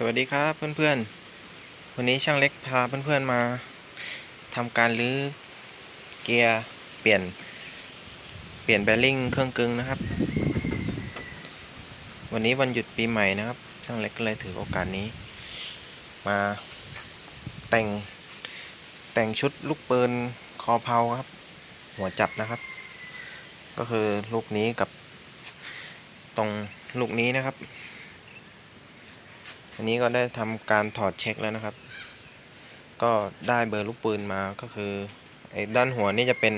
สวัสดีครับเพื่อนๆ วันนี้ช่างเล็กพาเพื่อนๆมาทำการรื้อเกียร์เปลี่ยน เปลี่ยนแบริ่งเครื่องกึ่งนะครับ วันนี้วันหยุดปีใหม่นะครับ ช่างเล็กก็เลยถือโอกาสนี้ มาแต่งแต่งชุดลูกปืนคอเพลาครับ หัวจับนะครับ ก็คือลูกนี้กับตรงลูกนี้นะครับ อันนี้ก็ได้ทำการถอดเช็คแล้วนะครับ ก็ได้เบอร์ลูกปืนมาก็คือไอ้ด้านหัวนี่จะเป็น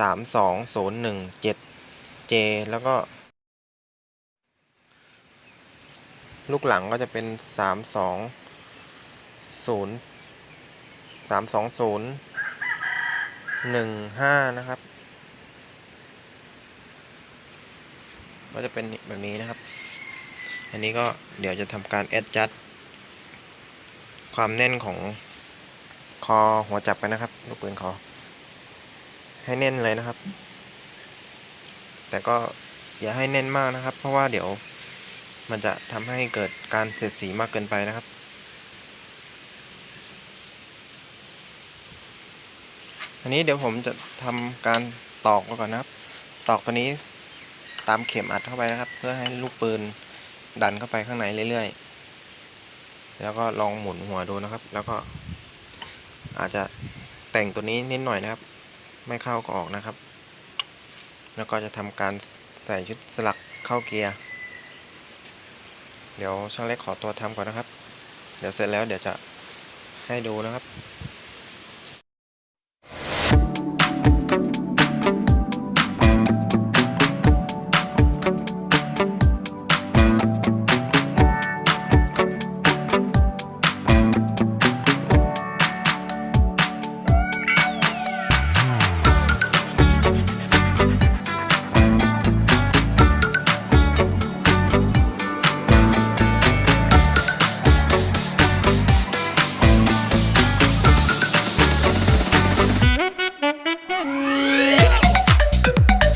32017 J แล้วก็ ลูกหลังก็จะเป็น 320 320 15 นะครับ ก็จะเป็นแบบนี้นะครับ อันนี้ก็เดี๋ยวจะทำการแอดจัดความแน่นของคอหัวจับกันนะครับ ลูกปืนคอ ให้แน่นเลยนะครับ แต่ก็อย่าให้แน่นมากนะครับ เพราะว่าเดี๋ยวมันจะทำให้เกิดการเสียดสีมากเกินไปนะครับอันนี้เดี๋ยวผมจะทำการตอกก่อนนะครับ ตอกตัวนี้ตามเข็มอัดเข้าไปนะครับ เพื่อให้ลูกปืน ดันเข้าไปข้างในเรื่อยๆ แล้วก็ลองหมุนหัวดูนะครับ แล้วก็อาจจะแต่งตัวนี้นิดหน่อยนะครับ ไม่เข้าก็ออกนะครับ แล้วก็จะทำการใส่ชุดสลักเข้าเกียร์ เดี๋ยวช่างเล็กขอตัวทำก่อนนะครับ เดี๋ยวเสร็จแล้วเดี๋ยวจะให้ดูนะครับ